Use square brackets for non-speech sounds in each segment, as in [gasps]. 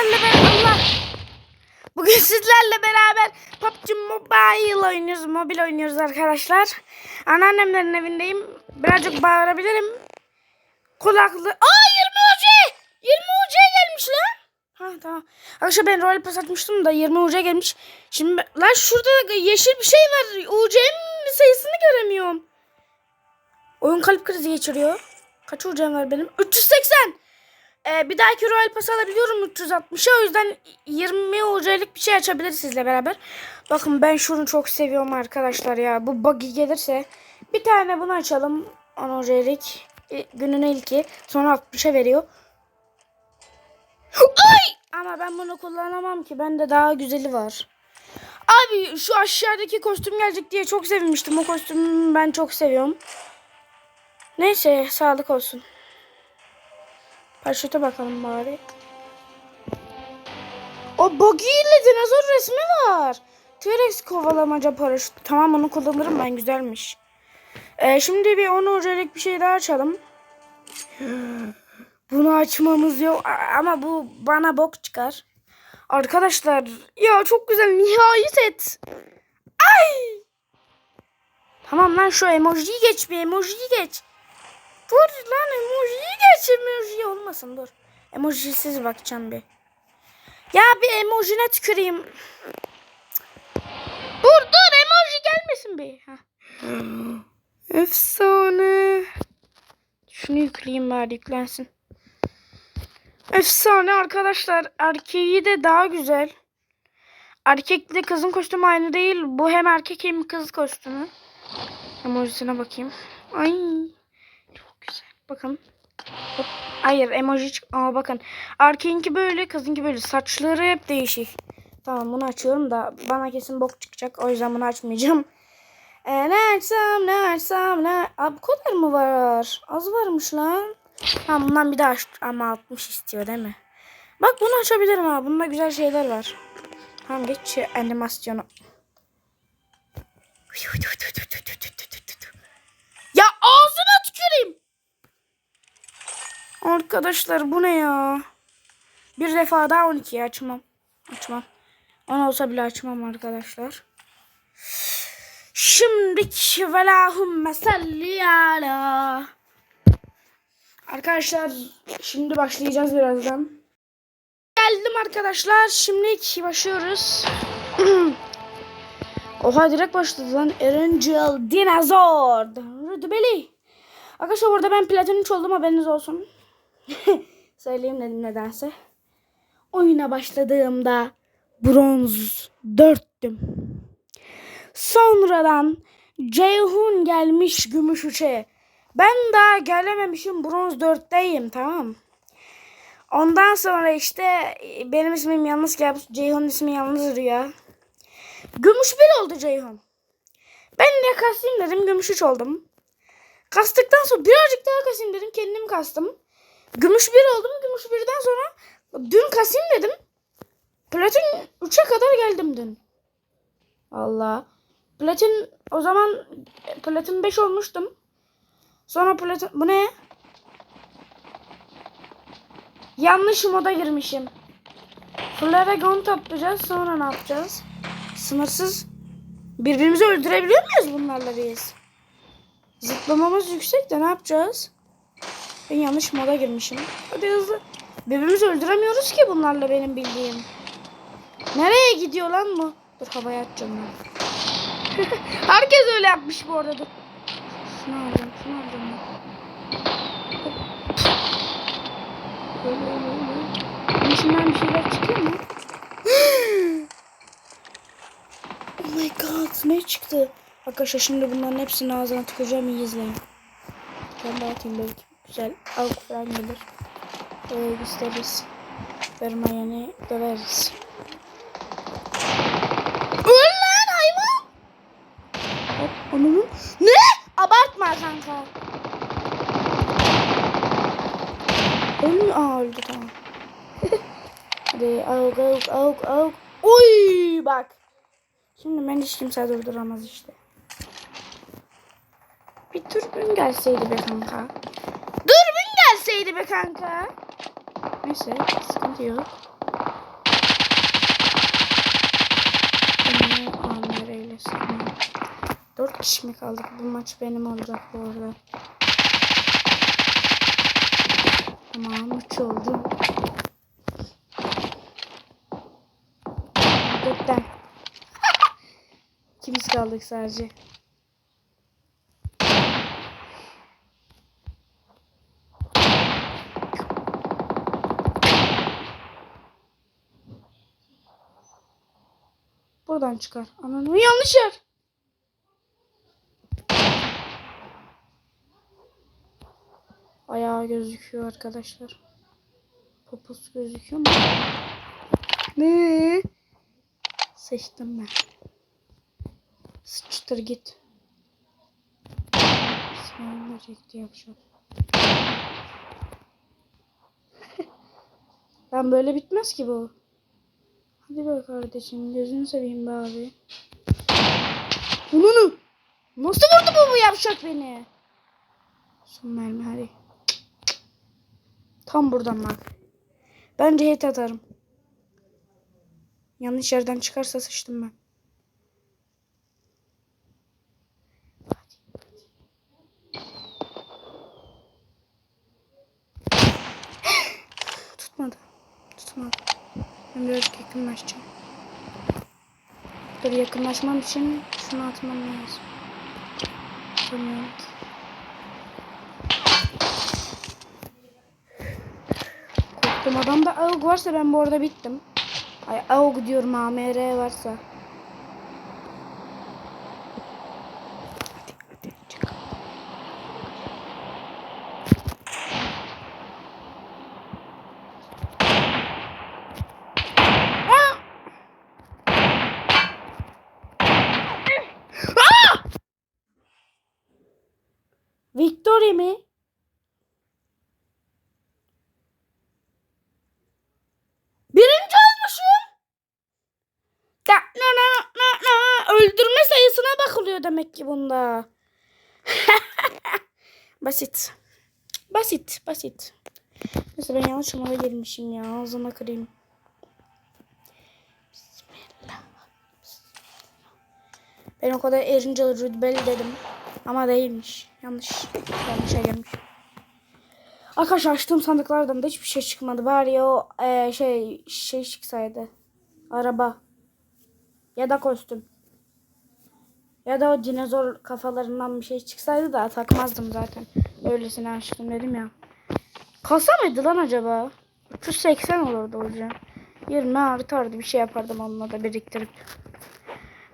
sizlerle beraber. Bugün sizlerle beraber PUBG Mobile oynuyoruz. Mobil oynuyoruz arkadaşlar. Anneannemlerin evindeyim. Birazcık bağırabilirim. Kulaklı. Aa 20 UC! 20 UC gelmiş lan. Ha tamam. Arkadaşlar ben rol pas atmıştım da 20 UC gelmiş. Şimdi lan şurada yeşil bir şey var. UC'nin sayısını göremiyorum. Oyun kalp krizi geçiriyor. Kaç UC'm var benim? 380. Ee, bir dahaki Royal Pass alabiliyorum 360'a. O yüzden 20 UC'lik bir şey açabiliriz sizle beraber. Bakın ben şunu çok seviyorum arkadaşlar ya. Bu buggy gelirse bir tane bunu açalım. 10 UC'lik. E, günün ilki. Sonra 60'a veriyor. Ay! Ama ben bunu kullanamam ki. Bende daha güzeli var. Abi şu aşağıdaki kostüm gelecek diye çok sevinmiştim. O kostümü ben çok seviyorum. Neyse sağlık olsun. Paraşüte bakalım bari. O Buggy ile dinozor resmi var. T-Rex kovalamaca paraşüt. Tamam onu kullanırım ben güzelmiş. Ee, şimdi bir 10 UC'lik bir şey daha açalım. [gasps] Bunu açmamız yok ama bu bana bok çıkar. Arkadaşlar ya çok güzel nihayet et. Ay! Tamam lan şu emojiyi geç bir emojiyi geç. Dur lan emojiyi geç emoji olmasın dur. Emojisiz bakacağım bir. Ya bir emojine tüküreyim. Dur dur emoji gelmesin. Heh. Efsane. Şunu yükleyeyim bari yüklensin. Efsane arkadaşlar. Erkeği de daha güzel. Erkekle kızın kostümü aynı değil. Bu hem erkek hem kız kostümü. Emojisine bakayım. Ay. Bakın. Hayır emoji çık. Aa bakın. Erkeğinki böyle kızınki böyle. Saçları hep değişik. Tamam bunu açıyorum da bana kesin bok çıkacak. O yüzden bunu açmayacağım. E, ne açsam ne açsam ne... Aa, bu kadar mı var? Az varmış lan. Ha bundan bir daha aç. Ama 60 istiyor değil mi? Bak bunu açabilirim ha. Bunda güzel şeyler var. Tamam geç animasyonu. Ya ağzına tüküreyim. Arkadaşlar bu ne ya? Bir defa daha 12'yi açmam. Açmam. 10 olsa bile açmam arkadaşlar. Şimdi velahümme salli ala. Arkadaşlar şimdi başlayacağız birazdan. Geldim arkadaşlar. Şimdi başlıyoruz. [clears throat] Oha direkt başladı lan. Erangel Dinozor. Rüdbeli. Arkadaşlar burada ben platin 3 oldum haberiniz olsun. [laughs] Söyleyeyim dedim nedense. Oyuna başladığımda bronz 4'tüm. Sonradan Ceyhun gelmiş gümüş 3'e. Ben daha gelememişim bronz 4'teyim tamam. Ondan sonra işte e, benim ismim yalnız gelmiş. Ceyhun'un ismi yalnız Rüya. Gümüş 1 oldu Ceyhun. Ben de kasayım dedim gümüş 3 oldum. Kastıktan sonra birazcık daha kasayım dedim kendim kastım. Gümüş 1 oldum. Gümüş 1'den sonra dün kasayım dedim. Platin 3'e kadar geldim dün. Allah. Platin o zaman platin 5 olmuştum. Sonra platin bu ne? Yanlış moda girmişim. Flaregon toplayacağız. Sonra ne yapacağız? Sınırsız. Birbirimizi öldürebiliyor muyuz bunlarla biz? Zıplamamız yüksek de ne yapacağız? Ben yanlış moda girmişim. Hadi hızlı. Birbirimizi öldüremiyoruz ki bunlarla benim bildiğim. Nereye gidiyor lan bu? Dur havaya atacağım ben. [laughs] Herkes öyle yapmış bu arada. Dur. Şunu alacağım, şunu alacağım ben. Hop. Öyle öyle öyle. Bunun içinden bir şeyler çıkıyor mu? [gasps] oh my god ne çıktı? Arkadaşlar şimdi bunların hepsini ağzına tıkacağım iyi izleyin. Ben de atayım belki. Güzel. Falan gelir. Ee, gösteririz. Vermayeni döveriz. Öl lan hayvan! Hop onun. Ne? Abartma kanka. Öl Aa öldü tamam. [laughs] Hadi avuk avuk avuk avuk. Oy bak. Şimdi beni hiç kimse durduramaz işte. Bir dürbün gelseydi be kanka neredeydi be kanka? Neyse sıkıntı yok. Dört kişi mi kaldık? Bu maç benim olacak bu arada. Tamam üç oldu. Dörtten. [laughs] İkimiz kaldık sadece. Buradan çıkar. Ananı yanlış yer. Ayağı gözüküyor arkadaşlar. Poposu gözüküyor mu? Ne? Seçtim ben. Sıçtır git. Sınavını çekti yapacak. [laughs] ben böyle bitmez ki bu. Hadi be kardeşim gözünü seveyim be abi. Bunu Nasıl vurdu bu bu yavşak beni? Son mermi hadi. Tam buradan bak. Bence hit atarım. Yanlış yerden çıkarsa sıçtım ben. Biraz yakınlaşacağım. Dur yakınlaşmam için şunu atmam lazım. Tamam. Korktum adamda AUG varsa ben bu arada bittim. Ay AUG diyorum AMR varsa. Hadi hadi çık. Aa! Aa! Victory mi? Birinci olmuşum. Da, na, na, na, na. Öldürme sayısına bakılıyor demek ki bunda. [laughs] basit. Basit, basit. Mesela ben yanlış numara girmişim ya. Ağzıma kırayım. Bismillah. Ben o kadar erince rütbeli dedim. Ama değilmiş. Yanlış. Yanlışa gelmiş. Arkadaşlar açtığım sandıklardan da hiçbir şey çıkmadı. Bari o e, şey şey çıksaydı. Araba. Ya da kostüm. Ya da o dinozor kafalarından bir şey çıksaydı da takmazdım zaten. Öylesine açtım dedim ya. Kasa mıydı lan acaba? 380 olurdu hocam. 20 artardı bir şey yapardım onunla da biriktirip.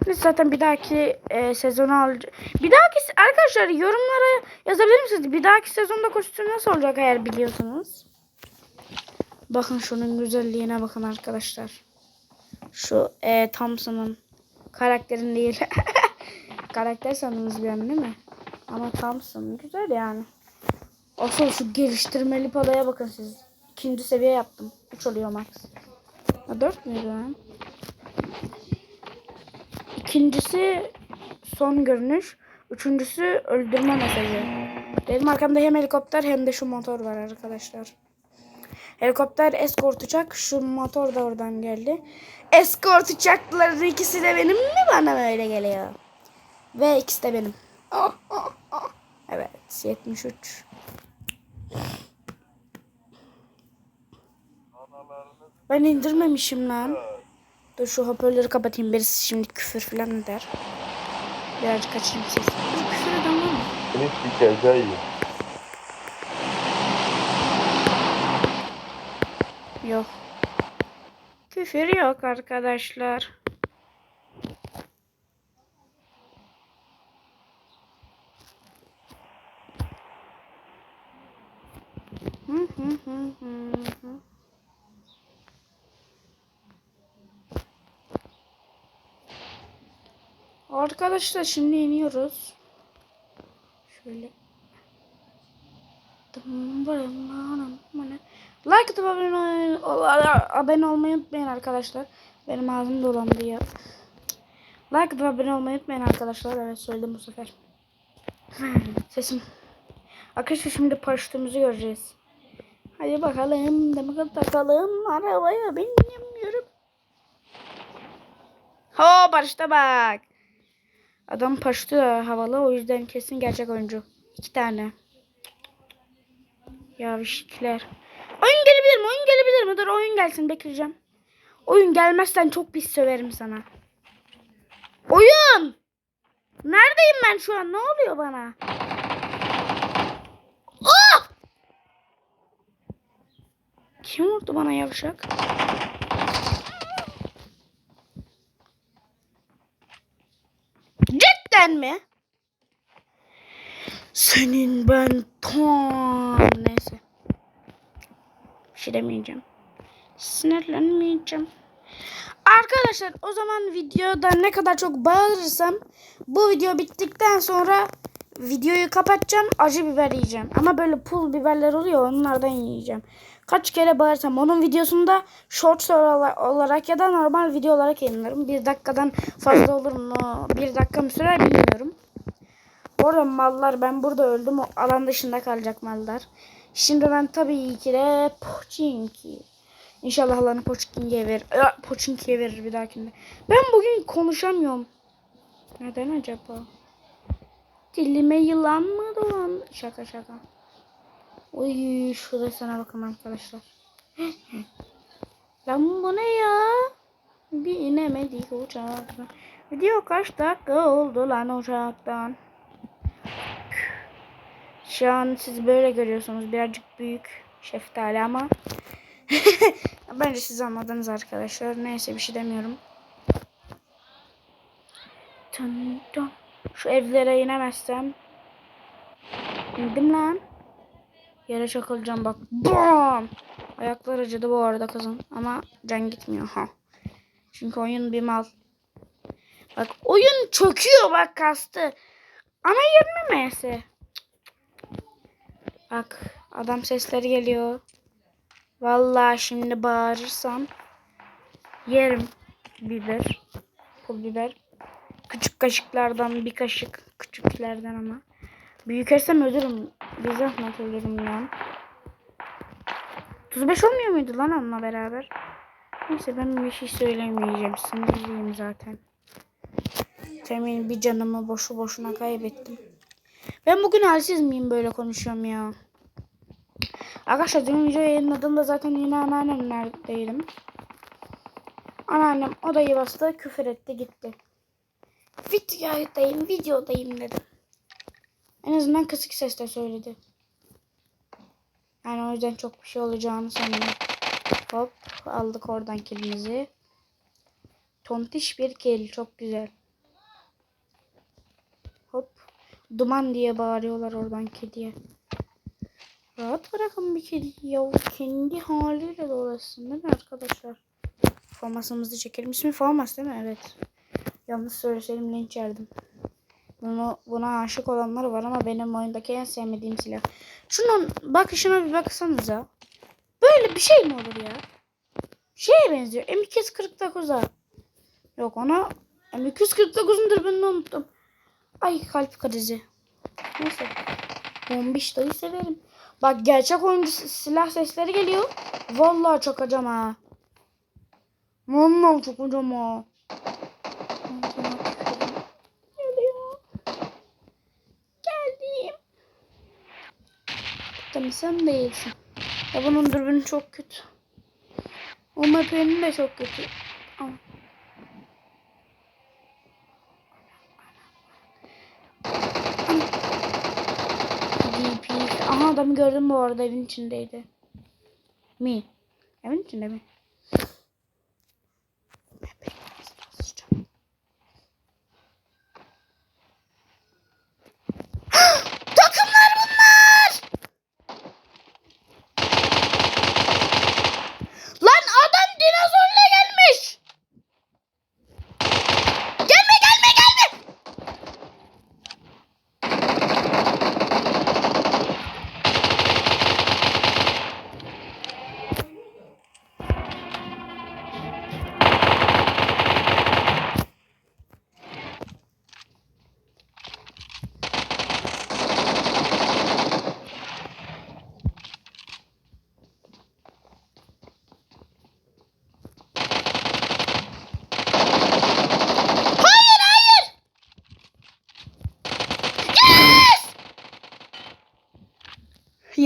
Biz zaten bir dahaki e, sezonu alacağız. Bir dahaki arkadaşlar yorumlara yazabilir misiniz? Bir dahaki sezonda kostüm nasıl olacak eğer biliyorsanız. Bakın şunun güzelliğine bakın arkadaşlar. Şu e, Thompson'ın karakterin değil. [laughs] Karakter sandınız bir değil mi? Ama Thompson güzel yani. Asıl şu geliştirmeli palaya bakın siz. İkinci seviye yaptım. 3 oluyor max. Ha, 4 müydü lan? İkincisi son görünüş. Üçüncüsü öldürme mesajı. Benim arkamda hem helikopter hem de şu motor var arkadaşlar. Helikopter eskort uçak. Şu motor da oradan geldi. Eskort uçakları ikisi de benim mi bana böyle geliyor? Ve ikisi de benim. [laughs] Evet 73. Ben indirmemişim lan. Dur şu hoparlörü kapatayım. Birisi şimdi küfür falan eder. Birazcık açayım sesini. Küfür eden var mı? Seni sikeceğim. Yok. Küfür yok arkadaşlar. Hı hı hı hı hı. Arkadaşlar şimdi iniyoruz. Şöyle. Like atıp abone, abone olmayı unutmayın arkadaşlar. Benim ağzım dolandı ya. Like atıp abone olmayı unutmayın arkadaşlar. Evet söyledim bu sefer. Sesim. Arkadaşlar şimdi paraşütümüzü göreceğiz. Hadi bakalım. Demek takalım. Arabaya binemiyorum. Ho Barış'ta bak. Adam paştı havalı o yüzden kesin gerçek oyuncu. İki tane. Yavşikler. Oyun gelebilir mi? Oyun gelebilir mi? Dur oyun gelsin bekleyeceğim. Oyun gelmezsen çok pis söverim sana. Oyun! Neredeyim ben şu an? Ne oluyor bana? Ah! Kim vurdu bana yavşak? Cidden mi? Senin ben tam neyse. Bir şey demeyeceğim. Sinirlenmeyeceğim. Arkadaşlar o zaman videoda ne kadar çok bağırırsam bu video bittikten sonra videoyu kapatacağım acı biber yiyeceğim. Ama böyle pul biberler oluyor onlardan yiyeceğim. Kaç kere bağırsam onun videosunda short olarak ya da normal video olarak yayınlarım. Bir dakikadan fazla olur mu? Bir dakika mı sürer bilmiyorum. Orada mallar ben burada öldüm. O alan dışında kalacak mallar. Şimdi ben tabii ki de Pochinki. İnşallah alanı Pochinki'ye verir. Aa, Pochinki'ye verir bir dahakinde. Ben bugün konuşamıyorum. Neden acaba? Dilime yılan mı dolan? Şaka şaka. Oy şurada sana bakın arkadaşlar. [gasps] Lan bu ne ya? Bir inemedik uçaktan. Video kaç dakika oldu lan uçaktan. Şu an siz böyle görüyorsunuz. Birazcık büyük şeftali ama. [laughs] Bence siz anladınız arkadaşlar. Neyse bir şey demiyorum. Şu evlere inemezsem. İndim lan. Yere çakılacağım bak. Bam! Ayaklar acıdı bu arada kızım. Ama can gitmiyor. ha. Çünkü oyun bir mal. Bak oyun çöküyor bak kastı. Ama 20 ms. Bak adam sesleri geliyor. Vallahi şimdi bağırırsam yerim biber. Pul biber. Küçük kaşıklardan bir kaşık. Küçüklerden ama. Büyükersem ölürüm. Bir zahmet ölürüm ya. 35 olmuyor muydu lan onunla beraber? Neyse ben bir şey söylemeyeceğim. Sinirliyim zaten. Temin bir canımı boşu boşuna kaybettim. Ben bugün halsiz miyim böyle konuşuyorum ya. Arkadaşlar dün video yayınladığımda zaten yine anneannemlerdeydim. Anneannem odayı bastı küfür etti gitti. Videodayım videodayım dedim. En azından kısık sesle söyledi. Yani o yüzden çok bir şey olacağını sanmıyorum. Hop aldık oradan kilimizi. Tontiş bir kil çok güzel. Hop duman diye bağırıyorlar oradan kediye. Rahat bırakın bir kedi ya. Kendi haliyle dolaşsın değil mi arkadaşlar? Formasımızı çekelim. İsmi Formas değil mi? Evet. Yanlış söyleseydim linç yerdim. Bunu, buna aşık olanlar var ama benim oyundaki en sevmediğim silah. Şunun bakışına bir baksanıza. Böyle bir şey mi olur ya? Şeye benziyor. M249'a. Yok ona M249'un dürbününü unuttum. Ay kalp krizi. Neyse. Bombiş dayı severim. Bak gerçek oyuncu silah sesleri geliyor. Vallahi çakacağım ha. Vallahi çakacağım ha. Geliyor. Geldim. Sen değilsin. Ya bunun dürbünü çok kötü. O map'inin de çok kötü. Ama. Aha adamı gördüm bu arada evin içindeydi. Mi? Evin içinde mi?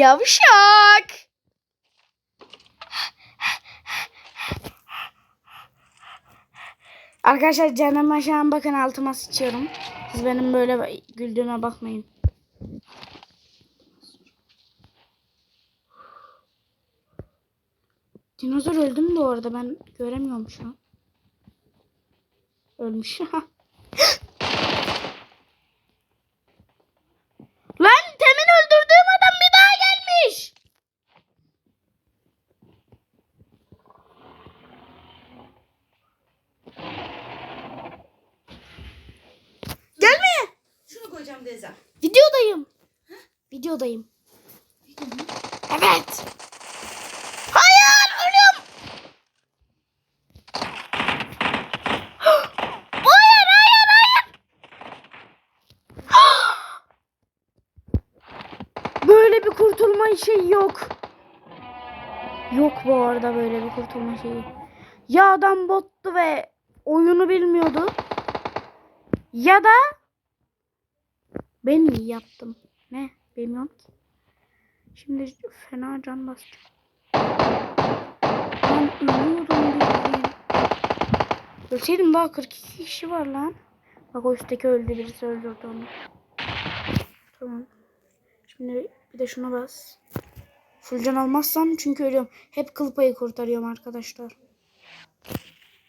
Yavşak. Arkadaşlar canıma şu an bakın altıma sıçıyorum. Siz benim böyle güldüğüme bakmayın. Dinozor öldü mü bu arada? Ben göremiyorum şu an. Ölmüş. [laughs] Lan temin öldürdüğüm adam bir daha gelmiş. Gelme. Şunu koyacağım Deza. Videodayım. Videodayım. Evet. Hayır ölüyorum. Hayır hayır hayır. Böyle bir kurtulma şey yok. Yok bu kurtulma şeyi. Ya adam bottu ve oyunu bilmiyordu. Ya da ben iyi yaptım. Ne? Bilmiyorum ki. Şimdi fena can basacağım. Ben ölüyorum. Ölseydim daha 42 kişi var lan. Bak o üstteki öldü birisi öldürdü onu. Tamam. Şimdi bir de şuna bas. Full can almazsam çünkü ölüyorum. Hep kıl payı kurtarıyorum arkadaşlar.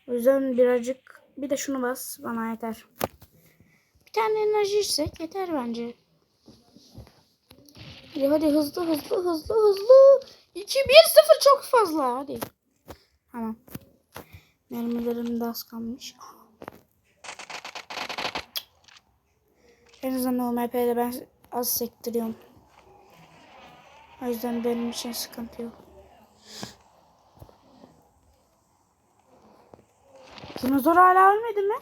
O yüzden birazcık bir de şunu bas bana yeter. Bir tane enerji içsek yeter bence. Hadi, hadi hızlı hızlı hızlı hızlı. 2 1 0 çok fazla hadi. Tamam. Mermilerim de az kalmış. En azından o MP'de ben az sektiriyorum. O yüzden benim için sıkıntı yok. Dinozor hala ölmedi mi?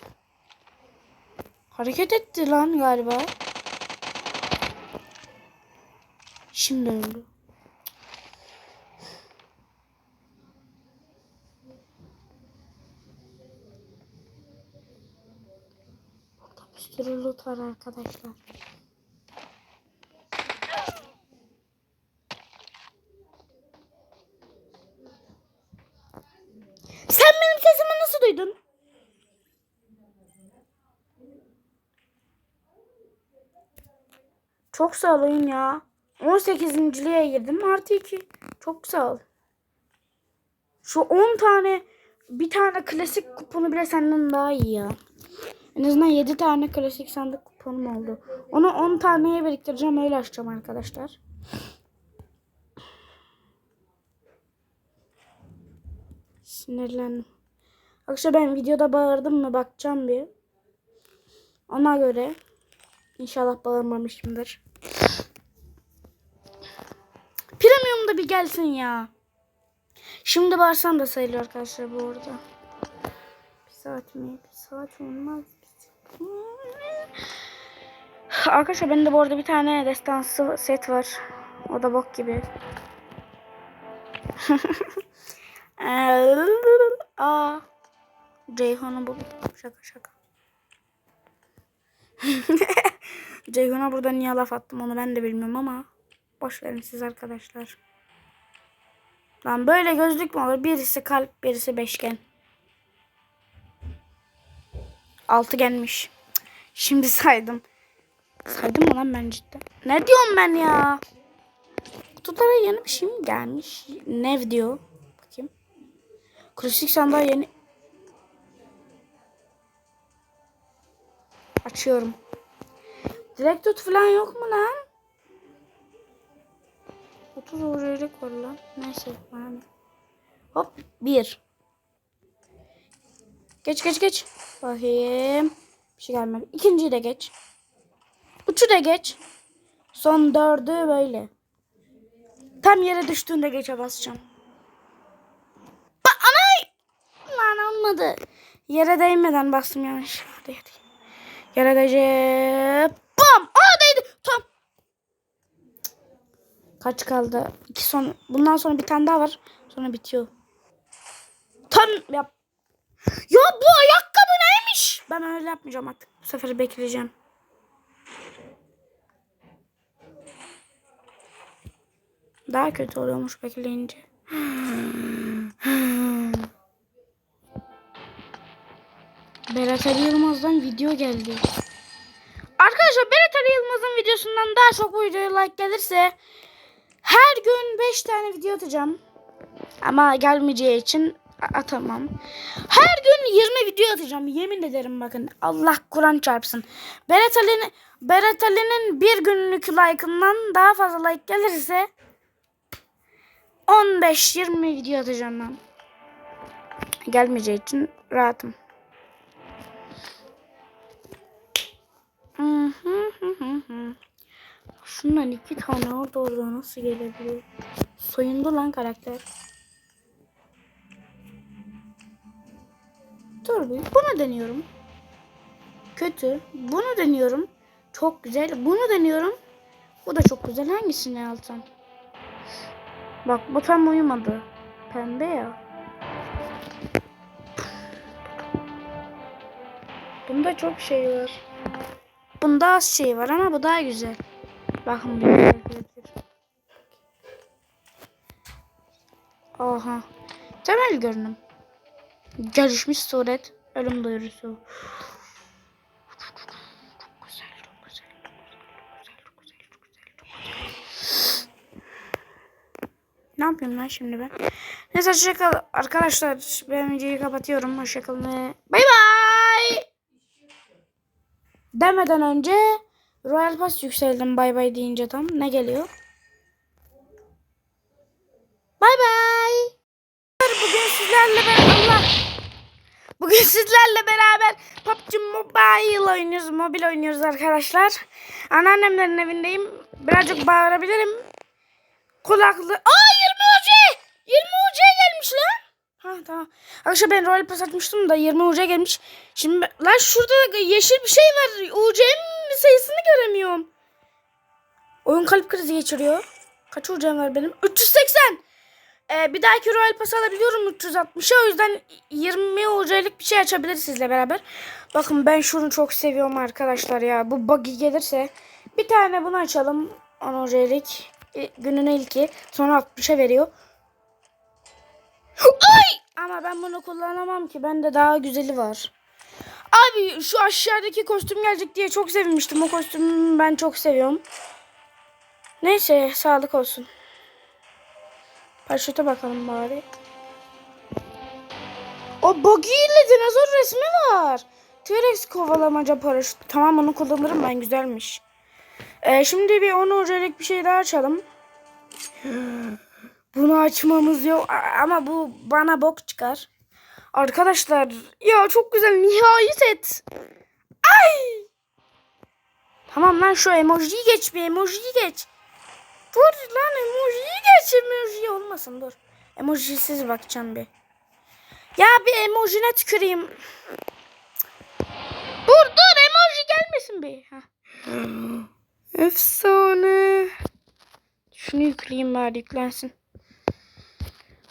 Hareket etti lan galiba. Şimdi öldü. Burada bir sürü loot var arkadaşlar. Sen benim sesimi nasıl duydun? Çok sağ olun ya. 18.liğe girdim. Artı 2. Çok sağ ol. Şu 10 tane bir tane klasik kuponu bile senden daha iyi ya. En azından 7 tane klasik sandık kuponum oldu. Onu 10 taneye biriktireceğim. Öyle açacağım arkadaşlar. Sinirlendim. Arkadaşlar ben videoda bağırdım mı bakacağım bir. Ona göre inşallah bağırmamışımdır. Gelsin ya. Şimdi bağırsam da sayılıyor arkadaşlar bu arada. Bir saat mi? Bir saat olmaz. Bir saat. Arkadaşlar bende bu arada bir tane destansı set var. O da bok gibi. [laughs] Aa. Ceyhun'u buldum. Şaka şaka. [laughs] Ceyhun'a burada niye laf attım onu ben de bilmiyorum ama. Boş verin siz arkadaşlar. Lan böyle gözlük mü olur? Birisi kalp, birisi beşgen. Altıgenmiş. Şimdi saydım. Saydım mı lan ben cidden? Ne diyorum ben ya? Kutulara yeni bir şey mi gelmiş? Nev diyor. Bakayım. Klasik sandığa yeni... Açıyorum. Direkt tut falan yok mu lan? 30 uğurluk var lan. Neyse. Hop. Bir. Geç geç geç. Bakayım. Bir şey gelmedi. İkinciyi de geç. Üçü de geç. Son dördü böyle. Tam yere düştüğünde geçe basacağım. Ba anay! Lan olmadı. Yere değmeden bastım yanlış. Yere değecek. Bam! Aa değdi. Tam. Kaç kaldı? İki son. Bundan sonra bir tane daha var. Sonra bitiyor. Tam yap. Ya bu ayakkabı neymiş? Ben öyle yapmayacağım artık. Bu sefer bekleyeceğim. Daha kötü oluyormuş bekleyince. [gasps] Berat Ali Yılmaz'dan video geldi. Arkadaşlar Berat Ali Yılmaz'ın videosundan daha çok videoya like gelirse her gün 5 tane video atacağım. Ama gelmeyeceği için atamam. Her gün 20 video atacağım. Yemin ederim bakın. Allah Kur'an çarpsın. Berat Ali'nin Berat Ali'nin bir günlük like'ından daha fazla like gelirse 15-20 video atacağım ben. Gelmeyeceği için rahatım. Hı. Şundan iki tane orada orada nasıl gelebiliyor? Soyundu lan karakter. Dur bir bunu deniyorum. Kötü. Bunu deniyorum. Çok güzel. Bunu deniyorum. Bu da çok güzel. Hangisini alsam? Bak bu tam uyumadı. Pembe ya. Bunda çok şey var. Bunda az şey var ama bu daha güzel. Bakın bir. Oha. Temel görünüm. Gelişmiş suret. Ölüm duyurusu. Ne yapıyorum lan şimdi ben? Neyse hoşçakal arkadaşlar. Ben videoyu kapatıyorum. Hoşçakalın bay bay. Demeden önce Royal Pass yükseldim bay bay deyince tam. Ne geliyor? Bay bay. Bugün sizlerle beraber Allah. Bugün sizlerle beraber PUBG Mobile oynuyoruz. Mobil oynuyoruz arkadaşlar. Anneannemlerin evindeyim. Birazcık bağırabilirim. Kulaklı. Aa 20 UC! 20 UC gelmiş lan. Ha tamam. Arkadaşlar ben Royal Pass açmıştım da 20 UC gelmiş. Şimdi ben- lan şurada yeşil bir şey var. UC'm sayısını göremiyorum. Oyun kalp krizi geçiriyor. Kaç UC'm var benim? 380. Ee, bir dahaki Royal Pass alabiliyorum 360'a. O yüzden 20 UC'lik bir şey açabiliriz sizle beraber. Bakın ben şunu çok seviyorum arkadaşlar ya. Bu buggy gelirse bir tane bunu açalım. 10 UC'lik. E, günün ilki. Sonra 60'a veriyor. Ay! Ama ben bunu kullanamam ki. Bende daha güzeli var. Abi şu aşağıdaki kostüm gelecek diye çok sevinmiştim. O kostümü ben çok seviyorum. Neyse sağlık olsun. Paraşüte bakalım bari. O buggy ile dinozor resmi var. T-Rex kovalamaca paraşüt. Tamam onu kullanırım ben güzelmiş. Ee, şimdi bir 10 hocalık bir şey daha açalım. [gasps] Bunu açmamız yok ama bu bana bok çıkar. Arkadaşlar ya çok güzel nihai set. Ay! Tamam lan şu emojiyi geç bir emojiyi geç. Dur lan emojiyi geç emoji olmasın dur. Emojisiz bakacağım bir. Ya bir emojine tüküreyim. Dur dur emoji gelmesin bir. Heh. Efsane. Şunu yükleyeyim bari yüklensin.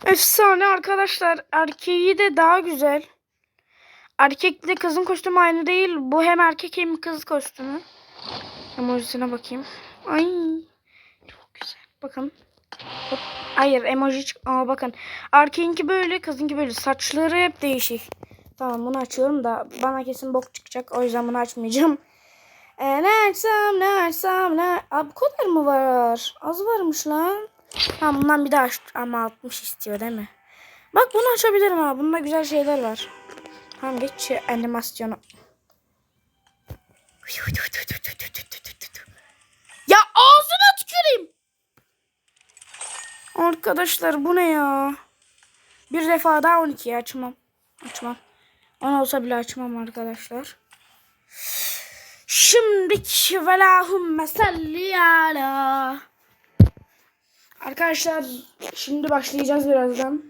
Efsane arkadaşlar. Erkeği de daha güzel. Erkekle kızın kostümü aynı değil. Bu hem erkek hem kız kostümü. Emojisine bakayım. Ay. Çok güzel. Bakın. Hop. Hayır emoji çık. Aa bakın. Erkeğinki böyle kızınki böyle. Saçları hep değişik. Tamam bunu açıyorum da bana kesin bok çıkacak. O yüzden bunu açmayacağım. [laughs] E, ne açsam ne açsam ne... Aa, bu kadar mı var? Az varmış lan. Ha bundan bir daha ama 60 istiyor değil mi? Bak bunu açabilirim ha. Bunda güzel şeyler var. Tamam geç animasyonu. Ya ağzına tüküreyim. Arkadaşlar bu ne ya? Bir defa daha 12'yi açmam. Açmam. 10 olsa bile açmam arkadaşlar. Şimdiki velahümme salli ala. Arkadaşlar şimdi başlayacağız birazdan.